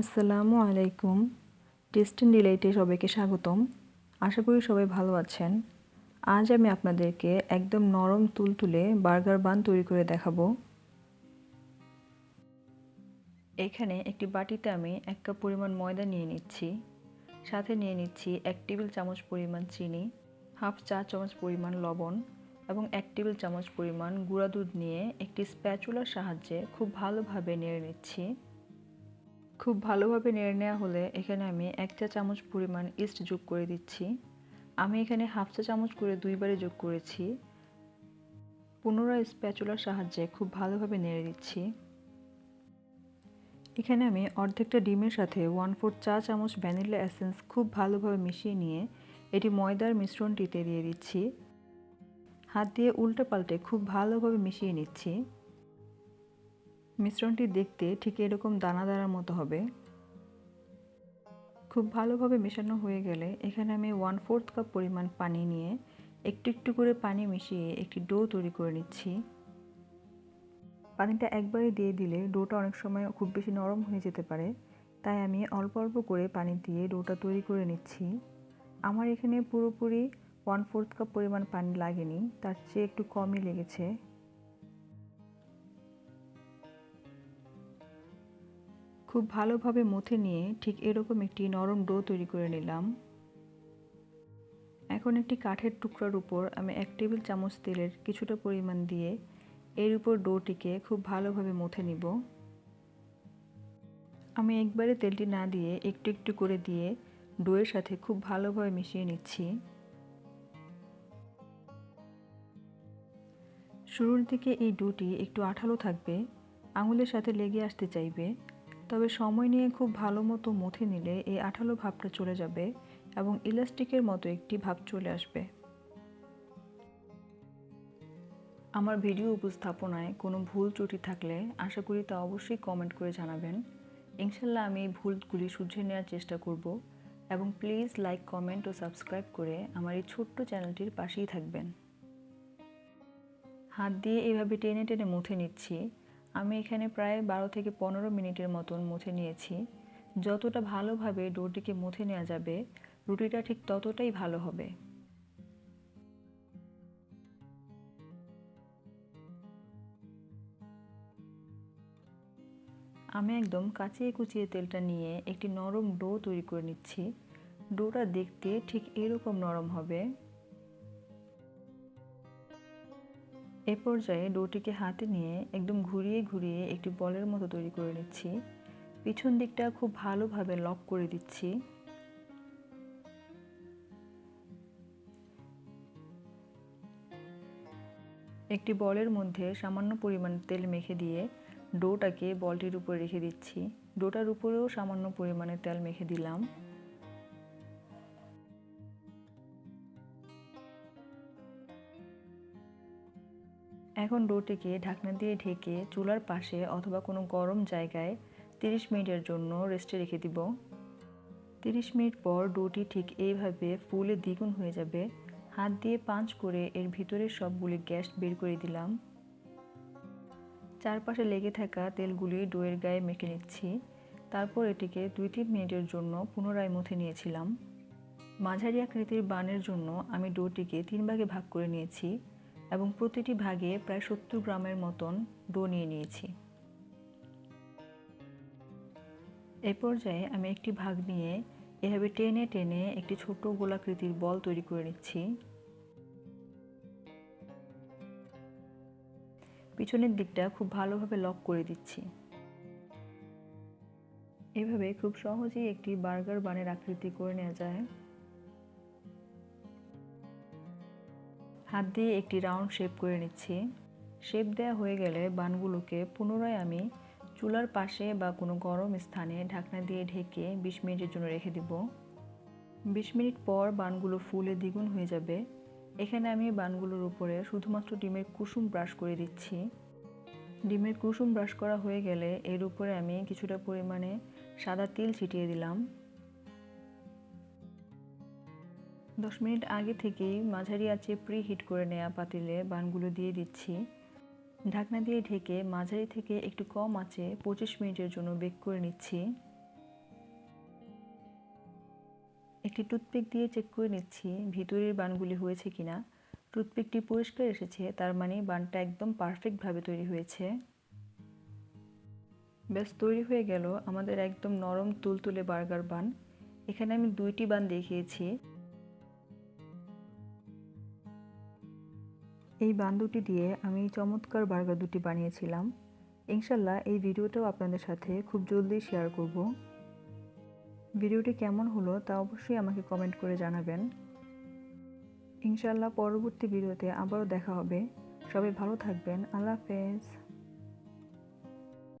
আসসালামু আলাইকুম। Test and ডিলাইটে সবাইকে স্বাগতম। আশা করি সবাই ভালো আছেন। আজ আমি আপনাদেরকে একদম নরম তুলতুলে বার্গার বান তৈরি করে দেখাবো। এখানে একটি বাটিতে আমি এক কাপ পরিমাণ ময়দা নিয়ে নিচ্ছি। সাথে নিয়ে নিচ্ছি এক টেবিল চামচ পরিমাণ চিনি, হাফ চা চামচ পরিমাণ লবণ এবং এক টেবিল চামচ পরিমাণ গুঁড়া দুধ নিয়ে একটি স্প্যাচুলার সাহায্যে খুব ভালোভাবে নেড়ে নিচ্ছি। খুব ভালোভাবে নেড়ে নেওয়া হলে এখানে আমি এক চা চামচ পরিমাণ ইস্ট যোগ করে দিচ্ছি। আমি এখানে হাফ চা চামচ করে দুইবারে যোগ করেছি। পুনরায় স্প্যাচুলার সাহায্যে খুব ভালোভাবে নেড়ে দিচ্ছি। এখানে আমি অর্ধেকটা ডিমের সাথে ওয়ান ফোর্থ চা চামচ ভ্যানিলা এসেন্স খুব ভালোভাবে মিশিয়ে নিয়ে এটি ময়দার মিশ্রণটিতে দিয়ে দিচ্ছি। হাত দিয়ে উল্টে পাল্টে খুব ভালোভাবে মিশিয়ে নিচ্ছি। মিশ্রণটি দেখতে ঠিক এরকম দানা দানার মতো হবে। খুব ভালোভাবে মেশানো হয়ে গেলে এখানে আমি ওয়ান ফোর্থ কাপ পরিমাণ পানি নিয়ে একটু একটু করে পানি মিশিয়ে একটি ডো তৈরি করে নিচ্ছি। পানিটা একবারে দিয়ে দিলে ডোটা অনেক সময় খুব বেশি নরম হয়ে যেতে পারে, তাই আমি অল্প অল্প করে পানি দিয়ে ডোটা তৈরি করে নিচ্ছি। আমার এখানে পুরোপুরি ওয়ান ফোর্থ কাপ পরিমাণ পানি লাগেনি, তার চেয়ে একটু কমই লেগেছে। খুব ভালোভাবে মথে নিয়ে ঠিক এরকম একটি নরম ডো তৈরি করে নিলাম। এখন একটি কাঠের টুকরার উপর আমি এক টেবিল চামচ তেলের কিছুটা পরিমাণ দিয়ে এর উপর ডোটিকে খুব ভালোভাবে মথে নিব। আমি একবারে তেলটি না দিয়ে একটু একটু করে দিয়ে ডোয়ের সাথে খুব ভালোভাবে মিশিয়ে নিচ্ছি। শুরুর দিকে এই ডোটি একটু আঠালো থাকবে, আঙুলের সাথে লেগে আসতে চাইবে। তবে সময় নিয়ে খুব ভালো মতো মথে নিলে এই আঠালো ভাবটা চলে যাবে এবং ইলাস্টিকের মতো একটি ভাব চলে আসবে। আমার ভিডিও উপস্থাপনায় কোনো ভুল ত্রুটি থাকলে আশা করি তা অবশ্যই কমেন্ট করে জানাবেন। ইনশাল্লাহ আমি এই ভুলগুলি শুধরে নেওয়ার চেষ্টা করব এবং প্লিজ লাইক, কমেন্ট ও সাবস্ক্রাইব করে আমার এই ছোট্ট চ্যানেলটির পাশেই থাকবেন। হাত দিয়ে এভাবে টেনে টেনে মুথে নিচ্ছি। আমি এখানে প্রায় বারো থেকে পনেরো মিনিটের মতন মুছে নিয়েছি। যতটা ভালোভাবে ডোটিকে মুছে নেওয়া যাবে, রুটিটা ঠিক ততটাই ভালো হবে। আমি একদম কাচিয়ে কুচিয়ে তেলটা নিয়ে একটি নরম ডো তৈরি করে নিচ্ছি। ডোটা দেখতে ঠিক এরকম নরম হবে। এ পর্যায়ে ডোটিকে হাতে নিয়ে একদম ঘুরিয়ে ঘুরিয়ে একটি বলের মতো তৈরি করে নিচ্ছি। পিছন দিকটা খুব ভালোভাবে লক করে দিচ্ছি। একটি বলের মধ্যে সামান্য পরিমাণ তেল মেখে দিয়ে ডোটাকে বলটির উপর রেখে দিচ্ছি। ডোটার উপরেও সামান্য পরিমাণে তেল মেখে দিলাম। এখন ডোটিকে ঢাকনা দিয়ে ঢেকে চুলার পাশে অথবা কোনো গরম জায়গায় 30 মিনিটের জন্য রেস্টে রেখে দিব। 30 মিনিট পর ডোটি ঠিক এইভাবে ফুলে দ্বিগুণ হয়ে যাবে। হাত দিয়ে পাঁচ করে এর ভিতরের সবগুলি গ্যাস বের করে দিলাম। চারপাশে লেগে থাকা তেলগুলি ডোয়ের গায়ে মেখে নিচ্ছি। তারপর এটিকে দুই তিন মিনিটের জন্য পুনরায় মুথে নিয়েছিলাম। মাঝারি আকৃতির বানের জন্য আমি ডোটিকে তিন ভাগে ভাগ করে নিয়েছি। এবং প্রতিটি ভাগে প্রায় সত্তর গ্রামের মতন ডো নিয়ে নিয়েছি। এ পর্যায়ে আমি একটি ভাগ নিয়ে এভাবে টেনে টেনে একটি ছোট গোলাকৃতির বল তৈরি করে নিচ্ছি। পিছনের দিকটা খুব ভালোভাবে লক করে দিচ্ছি। এভাবে খুব সহজেই একটি বার্গার বানের আকৃতি করে নেওয়া যায়। হাত দিয়ে একটি রাউন্ড শেপ করে নিচ্ছি। শেপ দেওয়া হয়ে গেলে বানগুলোকে পুনরায় আমি চুলার পাশে বা কোনো গরম স্থানে ঢাকনা দিয়ে ঢেকে বিশ মিনিটের জন্য রেখে দিব। বিশ মিনিট পর বানগুলো ফুলে দ্বিগুণ হয়ে যাবে। এখানে আমি বানগুলোর উপরে শুধুমাত্র ডিমের কুসুম ব্রাশ করে দিচ্ছি। ডিমের কুসুম ব্রাশ করা হয়ে গেলে এর উপরে আমি কিছুটা পরিমাণে সাদা তিল ছিটিয়ে দিলাম। দশ মিনিট আগে থেকেই মাঝারি আঁচে প্রি হিট করে নেওয়া পাতিলে বানগুলো দিয়ে দিচ্ছি। ঢাকনা দিয়ে ঢেকে মাঝারি থেকে একটু কম আঁচে পঁচিশ মিনিটের জন্য বেক করে নিচ্ছি। একটি টুথপিক দিয়ে চেক করে নিচ্ছি ভিতরের বানগুলি হয়েছে কিনা। টুথপিকটি পরিষ্কার এসেছে, তার মানে বানটা একদম পারফেক্টভাবে তৈরি হয়েছে। ব্যাস, তৈরি হয়ে গেল আমাদের একদম নরম তুলতুলে বার্গার বান। এখানে আমি দুইটি বান দেখিয়েছি। এই বান দুটি দিয়ে আমি চমৎকার বার্গার দুটি বানিয়েছিলাম। ইনশাল্লাহ এই ভিডিওটাও আপনাদের সাথে খুব জলদি শেয়ার করব। ভিডিওটি কেমন হলো তা অবশ্যই আমাকে কমেন্ট করে জানাবেন। ইনশাল্লাহ পরবর্তী ভিডিওতে আবারও দেখা হবে। সবাই ভালো থাকবেন। আল্লাহ হাফেজ।